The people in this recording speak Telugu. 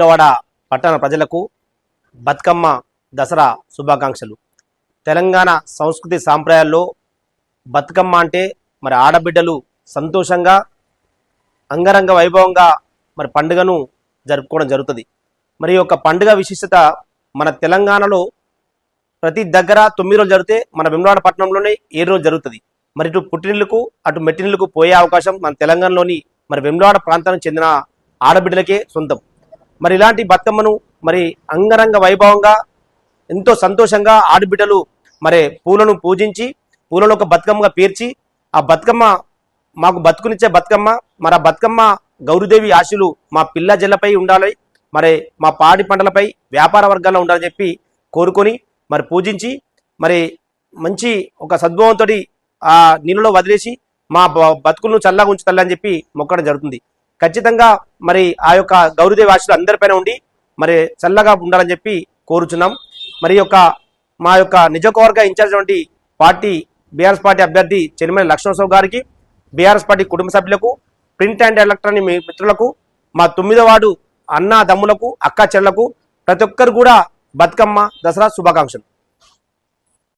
వేములవాడ పట్టణ ప్రజలకు బతుకమ్మ దసరా శుభాకాంక్షలు. తెలంగాణ సంస్కృతి సాంప్రదాయాల్లో బతుకమ్మ అంటే మరి ఆడబిడ్డలు సంతోషంగా అంగరంగ వైభవంగా మరి పండుగను జరుపుకోవడం జరుగుతుంది. మరి ఈ యొక్క పండుగ విశిష్టత మన తెలంగాణలో ప్రతి దగ్గర తొమ్మిది రోజులు జరిగితే మన వెమ్లవాడ పట్టణంలోనే ఏడు రోజులు జరుగుతుంది. మరి ఇటు పుట్టినిల్లుకు అటు మెట్టినిల్లుకు పోయే అవకాశం మన తెలంగాణలోని మరి వెమ్లవాడ ప్రాంతానికి చెందిన ఆడబిడ్డలకే సొంతం. మరి ఇలాంటి బతుకమ్మను మరి అంగరంగ వైభవంగా ఎంతో సంతోషంగా ఆడబిడ్డలు మరి పూలను పూజించి పూలను ఒక బతుకమ్మగా పేర్చి ఆ బతుకమ్మ మాకు బతుకునిచ్చే బతుకమ్మ మరి ఆ బతుకమ్మ గౌరీదేవి ఆశలు మా పిల్ల జల్లపై ఉండాలి మరి మా పాడి పంటలపై వ్యాపార వర్గాల్లో ఉండాలని చెప్పి కోరుకొని మరి పూజించి మరి మంచి ఒక సద్భావంతో ఆ నీళ్ళలో వదిలేసి మా బ- బతుకులను చల్లగా ఉంచుతల్లని చెప్పి మొక్కడం జరుగుతుంది. ఖచ్చితంగా మరి ఆ యొక్క గౌరీదేవి ఆశలు అందరిపైన ఉండి మరి చల్లగా ఉండాలని చెప్పి కోరుచున్నాం. మరి యొక్క మా యొక్క నిజవర్గ ఇన్ఛార్జ్ వంటి పార్టీ బీఆర్ఎస్ పార్టీ అభ్యర్థి చెలిమని లక్ష్మణరావు గారికి బీఆర్ఎస్ పార్టీ కుటుంబ సభ్యులకు ప్రింట్ అండ్ ఎలక్ట్రానిక్ మీ మిత్రులకు మా తొమ్మిదో వాడు అన్న దమ్ములకు అక్క చెల్లకు ప్రతి ఒక్కరు కూడా బతుకమ్మ దసరా శుభాకాంక్షలు.